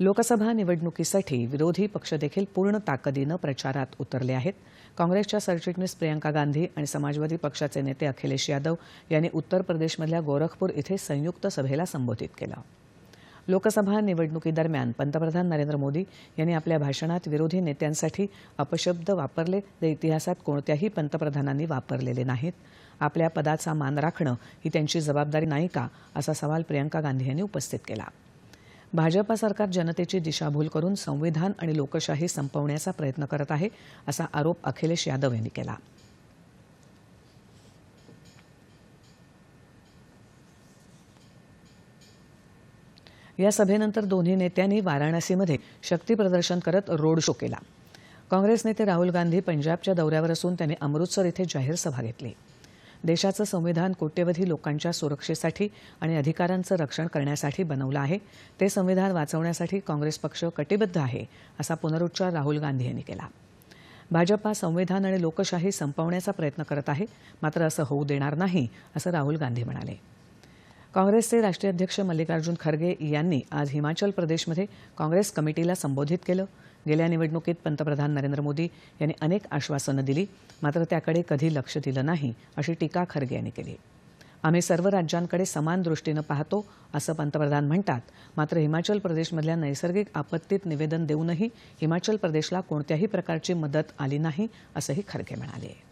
लोकसभा निवडणुकीसाठी विरोधी पक्ष देखील पूर्ण ताकदीनं प्रचारात उतरले आहेत. काँग्रेसच्या सरचिटणीस प्रियंका गांधी आणि समाजवादी पक्षाचे नेते अखिलेश यादव यांनी उत्तर प्रदेशमधल्या गोरखपूर इथे संयुक्त सभेला संबोधित केलं. लोकसभा निवडणुकीदरम्यान पंतप्रधान नरेंद्र मोदी यांनी आपल्या भाषणात विरोधी नेत्यांसाठी अपशब्द वापरले ते इतिहासात कोणत्याही पंतप्रधानांनी वापरलेले नाहीत. आपल्या पदाचा मान राखणं ही त्यांची जबाबदारी नाही का असा सवाल प्रियंका गांधी यांनी उपस्थित केला. भाजपा सरकार जनतेची दिशाभूल करून संविधान आणि लोकशाही संपवण्याचा प्रयत्न करत आहे असा आरोप अखिलेश यादव यांनी केला. या सभेनंतर दोन्ही नेत्यांनी वाराणसीमध्ये शक्तीप्रदर्शन करत रोड शो केला. काँग्रेस नेते राहुल गांधी पंजाबच्या दौऱ्यावर असून त्यांनी अमृतसर इथे जाहीर सभा घेतली. देशाचं संविधान कोट्यवधी लोकांच्या सुरक्षेसाठी आणि अधिकारांचं रक्षण करण्यासाठी बनवलं आहे. ते संविधान वाचवण्यासाठी काँग्रेस पक्ष कटिबद्ध आहे असा पुनरुच्चार राहुल गांधी यांनी केला. भाजपा संविधान आणि लोकशाही संपवण्याचा प्रयत्न करत आहे मात्र असं होऊ देणार नाही असं राहुल गांधी म्हणाले. काँग्रेसचे राष्ट्रीय अध्यक्ष मल्लिकार्जुन खरगे यांनी आज हिमाचल प्रदेशमध्ये काँग्रेस कमिटीला संबोधित केलं. गेल्या निवडणुकीत पंतप्रधान नरेंद्र मोदी यांनी अनेक आश्वासनं दिली मात्र त्याकडे कधी लक्ष दिलं नाही अशी टीका खरगे यांनी केली. आम्ही सर्व राज्यांकडे समान दृष्टीनं पाहतो असं पंतप्रधान म्हणतात. मात्र हिमाचल प्रदेशमधल्या नैसर्गिक आपत्तीत निवेदन देऊनही हिमाचल प्रदेशला कोणत्याही प्रकारची मदत आली नाही असंही खरगे म्हणाले.